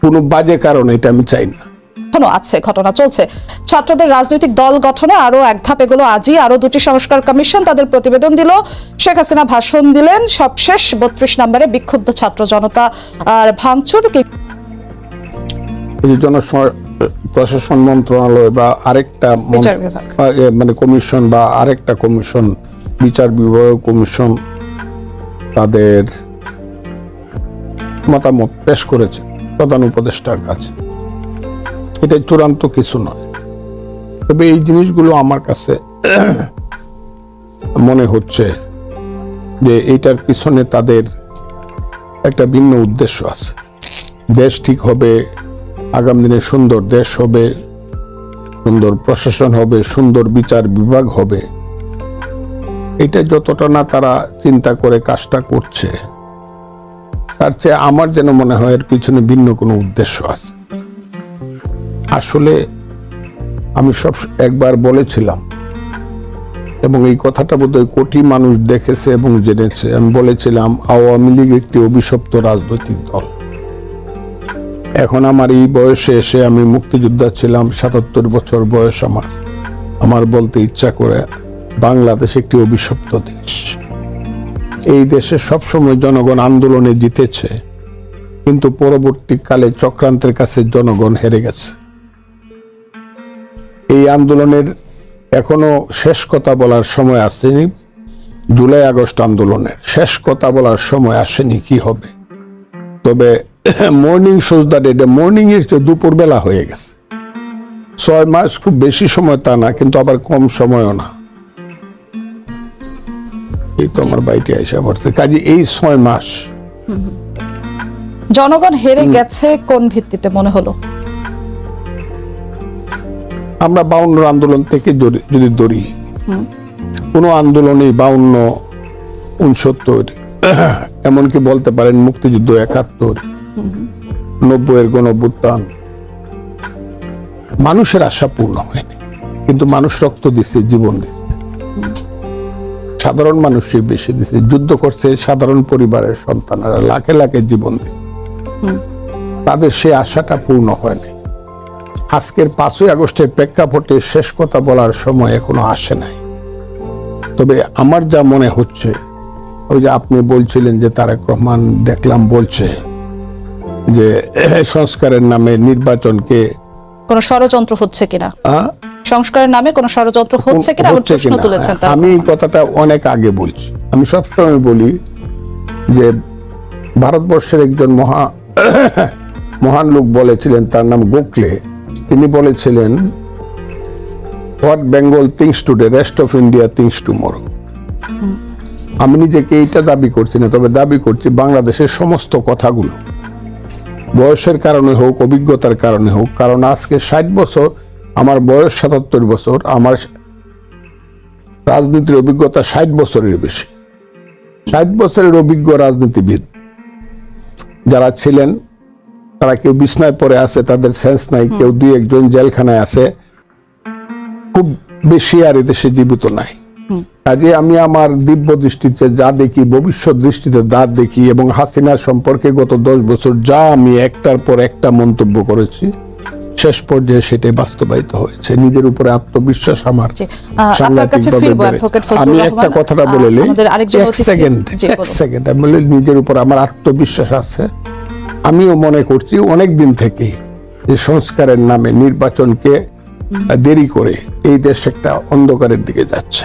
কোনো বাজে কারণ এটা আমি চাই না। এখনও আছে ঘটনা চলছে। ছাত্রদের রাজনৈতিক দল গঠনে আরও এক ধাপ এগুলো আজই। আরও দুটি সংস্কার কমিশন তাদের প্রতিবেদন দিল। শেখ হাসিনা ভাষণ দিলেন। সবশেষ বত্রিশ নম্বরে বিক্ষুব্ধ ছাত্র জনতা আর ভাঙচুর জন প্রশাসন মন্ত্রণালয় বা আরেকটা মন- মানে কমিশন বা আরেকটা কমিশন বিচার বিভাগ কমিশন তাদের মতামত পেশ করেছে। প্রধান উপদেষ্টার কাছে। এটা চূড়ান্ত কিছু নয়। তবে এই জিনিসগুলো আমার কাছে মনে হচ্ছে যে এইটার পিছনে তাদের একটা ভিন্ন উদ্দেশ্য আছে। দেশ ঠিক হবে, আগামী দিনে সুন্দর দেশ হবে, সুন্দর প্রশাসন হবে, সুন্দর বিচার বিভাগ হবে। এটা যতটা না তারা চিন্তা করে কাজটা করছে তার চেয়ে আমার যেন মনে হয় এর পিছনে ভিন্ন কোনো উদ্দেশ্য আছে। আসলে আমি সব একবার বলেছিলাম এবং এই কথাটা বোধহয় কোটি মানুষ দেখেছে এবং জেনেছে। আমি বলেছিলাম, আওয়ামী লীগ একটি অভিশপ্ত রাজনৈতিক দল। এখন আমার এই বয়সে এসে আমি মুক্তিযোদ্ধা ছিলাম, সাতাত্তর বছর বয়স আমার। আমার বলতে ইচ্ছা করে বাংলাদেশ একটি অভিশপ্ত দেশ। এই দেশে সবসময় জনগণ আন্দোলনে জিতেছে, কিন্তু পরবর্তীকালে চক্রান্তের কাছে জনগণ হেরে গেছে। এই আন্দোলনের এখনও শেষ কথা বলার সময় আসেনি, জুলাই আগস্ট আন্দোলনের শেষ কথা বলার সময় আসেনি কি হবে। তবে মর্নিং শোজ দ্য মর্নিং এর চেয়ে দুপুর বেলা হয়ে গেছে। ছয় মাস খুব বেশি সময় তা না, কিন্তু আবার কম সময়ও না। এই তো আমার বাড়িতে পড়ছে। কাজে এই ছয় মাস। জনগণ হেরে গেছে কোন ভিত্তিতে মনে হলো? আমরা আন্দোলন থেকে যদি ধরি কোনো আন্দোলনেই বাউন্ন উনসত্তর এমনকি বলতে পারেন মুক্তিযুদ্ধ একাত্তর নব্বইয়ের গণভুত্থান মানুষের আশা পূর্ণ হয়নি। কিন্তু মানুষ রক্ত দিচ্ছে জীবন দিচ্ছে সাধারণ মানুষই বেশি দিচ্ছে যুদ্ধ করছে সাধারণ পরিবারের সন্তানেরা লাখে লাখে জীবন দিচ্ছে তাদের সে আশাটা পূর্ণ হয়নি আজকের পাঁচই আগস্টের প্রেক্ষাপটে শেষ কথা বলার সময় এখনও আসে নাই। তবে আমার যা মনে হচ্ছে ওই যে আপনি বলছিলেন যে তারেক রহমান দেখলাম বলছে যে সংস্কারের নামে নির্বাচনকে কোন ষড়যন্ত্র হচ্ছে কিনা? সংস্কারের নামে কোন ষড়যন্ত্র হচ্ছে কিনা হচ্ছে প্রশ্ন তুলেছেন। আমি এই কথাটা অনেক আগে বলছি। আমি সবসময় বলি যে ভারতবর্ষের একজন মহা মহান লোক বলেছিলেন তার নাম গোখলে। তিনি বলেছিলেন what Bengal thinks today rest of India thinks to tomorrow. আমি নিজেকে এইটা দাবি করছি না তবে দাবি করছি বাংলাদেশের সমস্ত কথাগুলো। বয়সের কারণে হোক অভিজ্ঞতার কারণে হোক কারণ আজকে ষাট বছর আমার বয়স সাতাত্তর বছর আমার রাজনীতির অভিজ্ঞতা ষাট বছরের বেশি। ষাট বছরের অভিজ্ঞ রাজনীতিবিদ যারা ছিলেন তারা কেউ বিছনায় পড়ে আছে তাদের সেন্স নাই কেউ দুই একজন জেলখানায় আছে। খুব বেশি আর এদেশে জীবিত নাই। কাজে আমি আমার দিব্য দৃষ্টিতে যা দেখি ভবিষ্যৎ দৃষ্টিতে যা দেখি এবং হাসিনা সম্পর্কে গত দশ বছর যা আমি একটার পর একটা মন্তব্য করেছি শেষ পর্যায়ে সেটাই বাস্তবায়িত হয়েছে। নিজের উপরে আত্মবিশ্বাস আমার আমি একটা কথাটা বলে নিই। এক সেকেন্ড এক সেকেন্ড। আমি বলি নিজের উপর আমার আত্মবিশ্বাস আছে। আমিও মনে করছি অনেক দিন থেকে যে সংস্কারের নামে নির্বাচনকে দেরি করে এই দেশ একটা অন্ধকারের দিকে যাচ্ছে।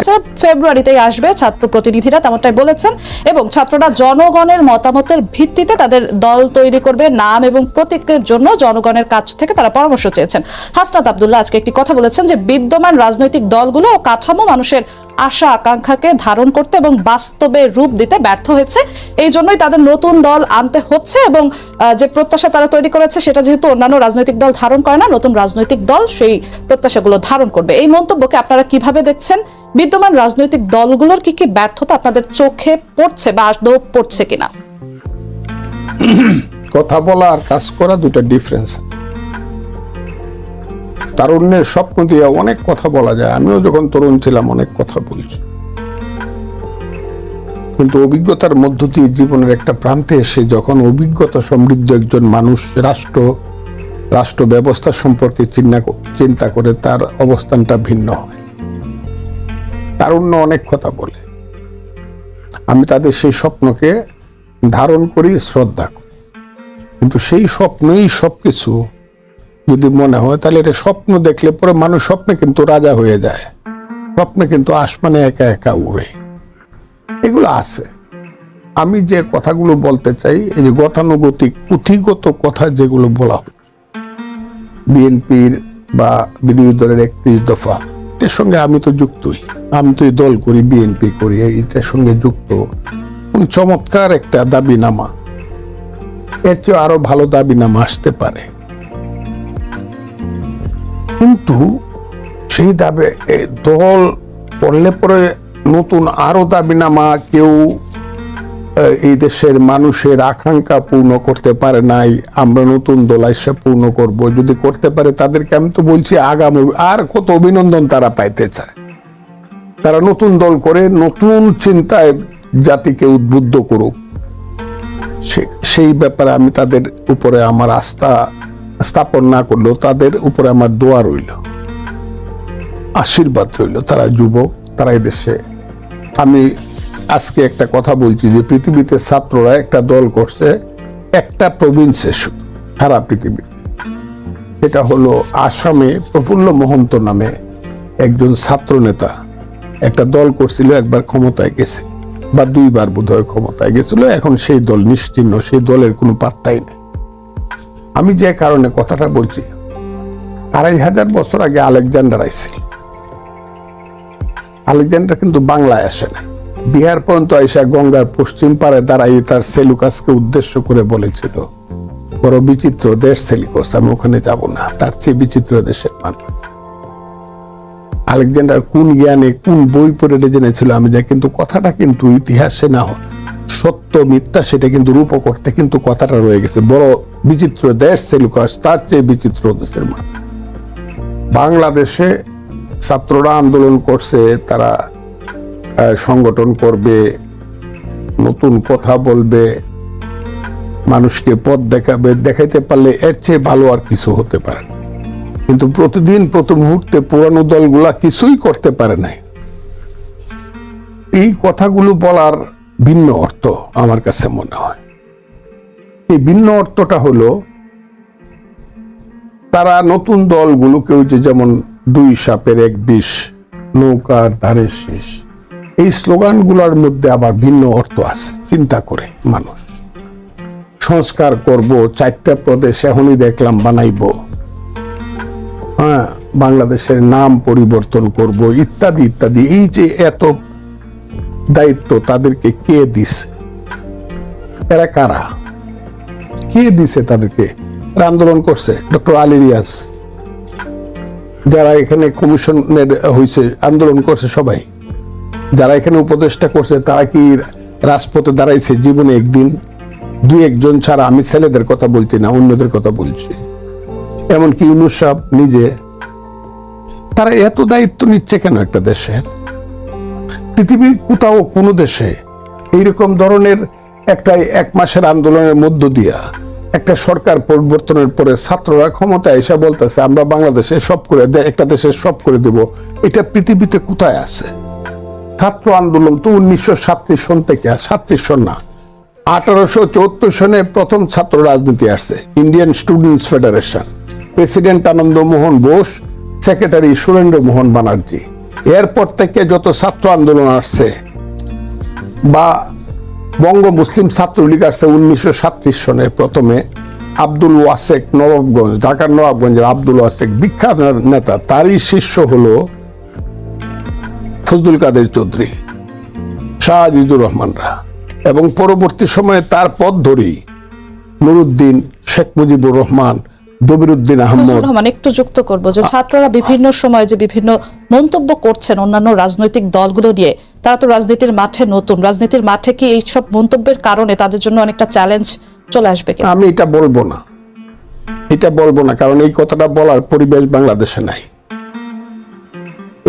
আচ্ছা ফেব্রুয়ারিতেই আসবে ছাত্র প্রতিনিধিরা তেমনটাই বলেছেন এবং ছাত্ররা জনগণের মতামতের ভিত্তিতে তাদের দল তৈরি করবে নাম এবং প্রতীকের জন্য জনগণের কাছ থেকে তারা পরামর্শ চেয়েছেন। হাসনাত আবদুল্লাহ আজকে একটি কথা বলেছেন যে বিদ্যমান রাজনৈতিক দলগুলো ও কাঠামো মানুষের আশা আকাঙ্ক্ষাকে ধারণ করতে এবং বাস্তবে রূপ দিতে ব্যর্থ হয়েছে। এই জন্যই তাদের নতুন দল আনতে হচ্ছে এবং যে প্রত্যাশা তারা তৈরি করেছে সেটা যেহেতু অন্যান্য রাজনৈতিক দল ধারণ করে না নতুন রাজনৈতিক দল সেই প্রত্যাশাগুলো ধারণ করবে। এই মন্তব্যকে আপনারা কীভাবে দেখছেন? বিদ্যমান রাজনৈতিক দলগুলোর কি কি ব্যর্থতা আপনাদের চোখে পড়ছে বা আদৌ পড়ছে কিনা? কথা বলা আর কাজ করা দুটো ডিফারেন্স তারুণ্যের স্বপ্ন দিয়ে অনেক কথা বলা যায়। আমিও যখন তরুণ ছিলাম অনেক কথা বলছি। কিন্তু অভিজ্ঞতার মধ্য দিয়ে জীবনের একটা প্রান্তে এসে যখন অভিজ্ঞতা সমৃদ্ধ একজন মানুষ, রাষ্ট্র রাষ্ট্র ব্যবস্থা সম্পর্কে চিন্তা চিন্তা করে তার অবস্থানটা ভিন্ন হয়। তারুণ্য অনেক কথা বলে। আমি তাদের সেই স্বপ্নকে ধারণ করি, শ্রদ্ধা করি। কিন্তু সেই স্বপ্নই সবকিছু যদি মনে হয়, তাহলে এটা স্বপ্ন দেখলে পরে মানুষ স্বপ্নে কিন্তু রাজা হয়ে যায়। স্বপ্নে কিন্তু আসমানে একা একা উড়ে। এগুলো আছে। আমি যে কথাগুলো বলতে চাই, এই যে গতানুগতিক, পুঁথিগত কথা যেগুলো বলা বিএনপির বা বিরোধী দলের একত্রিশ দফা। এটার সঙ্গে আমি তো যুক্তই। আমি তো দল করি, বিএনপি করি এটার সঙ্গে যুক্ত। চমৎকার একটা দাবিনামা। এর চেয়ে আরও ভালো দাবিনামা আসতে পারে। কিন্তু সেই দাবি দল করলে পরে নতুন আরও দাবিনামা কেউ এই দেশের মানুষের আকাঙ্ক্ষা পূর্ণ করতে পারে নাই, আমরা নতুন দল এসে পূর্ণ করব। যদি করতে পারে তাদেরকে আমি তো বলছি আগামী, আর কত অভিনন্দন তারা পাইতে চায়। তারা নতুন দল করে নতুন চিন্তায় জাতিকে উদ্বুদ্ধ করুক। সেই ব্যাপারে আমি তাদের উপরে আমার আস্থা স্থাপন না করলেও তাদের উপরে আমার দোয়া রইল। আশীর্বাদ রইল। তারা যুবক, তারা এদেশে আমি আজকে একটা কথা বলছি যে পৃথিবীতে ছাত্ররা একটা দল করছে, একটা প্রভিন্সে শুধু, সারা পৃথিবীতে। এটা হলো আসামে প্রফুল্ল মহন্ত নামে একজন ছাত্র নেতা একটা দল করছিল, একবার ক্ষমতায় গেছে, বা দুইবার বোধহয় ক্ষমতায় গেছিল, এখন সেই দল নিশ্চিহ্ন সেই দলের কোনো পাত্তাই নেই। আমি যে কারণে কথাটা বলছি, আড়াই হাজার বছর আগে আলেকজান্ডার আইছিল আলেকজান্ডার কিন্তু বাংলায় আসে না। বিহার পর্যন্ত আইসা গঙ্গার পশ্চিম পারে দাঁড়াই তার সেলুকাসকে উদ্দেশ্য করে বলেছিল, বড় বিচিত্র দেশ সেলিকস, আমি ওখানে যাব না, তার চেয়ে বিচিত্র দেশের মানুষ। আলেকজান্ডার কোন জ্ঞানে কোন বই পড়ে জেনেছিল, আমি যাই কিন্তু কথাটা কিন্তু ইতিহাসে না সত্য, মিথ্যা, সেটা কিন্তু রূপ করতে কিন্তু কথাটা রয়ে গেছে। বড় বিচিত্র দেশ সেলুকাস, তার চেয়ে বিচিত্র দেশের মানুষ। বাংলাদেশে ছাত্ররা আন্দোলন করছে, তারা সংগঠন করবে, নতুন কথা বলবে, মানুষকে পথ দেখাবে, দেখাইতে পারলে এর চেয়ে ভালো আর কিছু হতে পারে না। কিন্তু প্রতিদিন প্রতি মুহূর্তে পুরানো দলগুলা কিছুই করতে পারে নাই। এই কথাগুলো বলার ভিন্ন অর্থ আমার কাছে মনে হয়। এই ভিন্ন অর্থটা হলো, তারা নতুন দলগুলোকেও যে যেমন দুই সাপের এক বিষ, নৌকার ধারে শেষ এই স্লোগানগুলোর মধ্যে আবার ভিন্ন অর্থ আছে, চিন্তা করে মানুষ। সংস্কার করব, চারটা প্রদেশ এখনই দেখলাম বানাইবো। হ্যাঁ বাংলাদেশের নাম পরিবর্তন করব, ইত্যাদি ইত্যাদি। এই যে এত দায়িত্ব তাদেরকে কে দিছে? এরা কারা? কে দিছে তাদেরকে? আন্দোলন করছে, ডক্টর আলী রিয়াজ। যারা এখানে কমিশনের হয়েছে আন্দোলন করছে সবাই। যারা এখানে উপদেষ্টা করছে, তারা কি রাজপথে দাঁড়াইছে জীবনে একদিন? দুই একজন ছাড়া আমি ছেলেদের কথা বলছি না, অন্যদের কথা বলছি। এমনকি ইউনুস সাহেব নিজে, তারা এত দায়িত্ব নিচ্ছে কেন একটা দেশের? পৃথিবীর কোথাও কোনো দেশে এইরকম ধরনের একটা এক মাসের আন্দোলনের মধ্য দিয়া একটা সরকার পরিবর্তনের পরে ছাত্ররা ক্ষমতায় এসে বলতেছে, আমরা বাংলাদেশে সব করে একটা দেশে সব করে দেব। এটা পৃথিবীতে কোথায় আছে? ছাত্র আন্দোলন তো উনিশশো সাতত্রিশ সন থেকে, সাতত্রিশ সন না। আঠারোশো চুয়াত্তর সনে প্রথম ছাত্র রাজনীতি আসছে Indian Students Federation president Ananda Mohan Bose secretary Surendra Mohan Banerjee এরপর থেকে যত ছাত্র আন্দোলন আসছে, বা বঙ্গ মুসলিম ছাত্রলীগ আসছে উনিশশো সাতত্রিশ সনে প্রথমে, আব্দুল ওয়াসেক নবাবগঞ্জ, ঢাকার নবাবগঞ্জের আব্দুল ওয়াসেক বিখ্যাত নেতা, তারই শিষ্য হলো ফজলুল কাদের চৌধুরী শাহ আজিজুর রহমানরা। এবং পরবর্তী সময়ে তার পথ ধরেই নুরুদ্দিন শেখ মুজিবুর রহমান দবিরুদ্দিন আহমদ। রহমান একটু যুক্ত করব যে ছাত্ররা বিভিন্ন সময় যে বিভিন্ন মন্তব্য করছেন অন্যান্য রাজনৈতিক দলগুলো নিয়ে তারা তো রাজনীতির মাঠে নতুন। রাজনীতির মাঠে কি এই সব মন্তব্যের কারণে তাদের জন্য অনেকটা চ্যালেঞ্জ চলে আসবে আমি এটা বলব না। এটা বলব না কারণ এই কথাটা বলার পরিবেশ বাংলাদেশে নাই।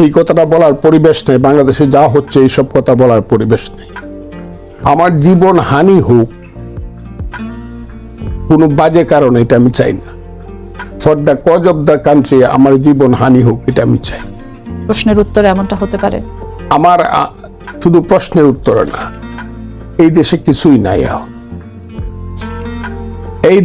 এই কথাটা বলার পরিবেশ নেই। বাংলাদেশে যা হচ্ছে এইসব কথা বলার পরিবেশ নেই। আমার জীবন হানি হোক কোনো বাজে কারণ এটা আমি চাই না। For the cause of the country আমার জীবন হানি হোক এটা আমি চাই। প্রশ্নের উত্তরে এমনটা হতে পারে? আমার শুধু প্রশ্নের উত্তর না এই দেশে কিছুই নাই এখন। এই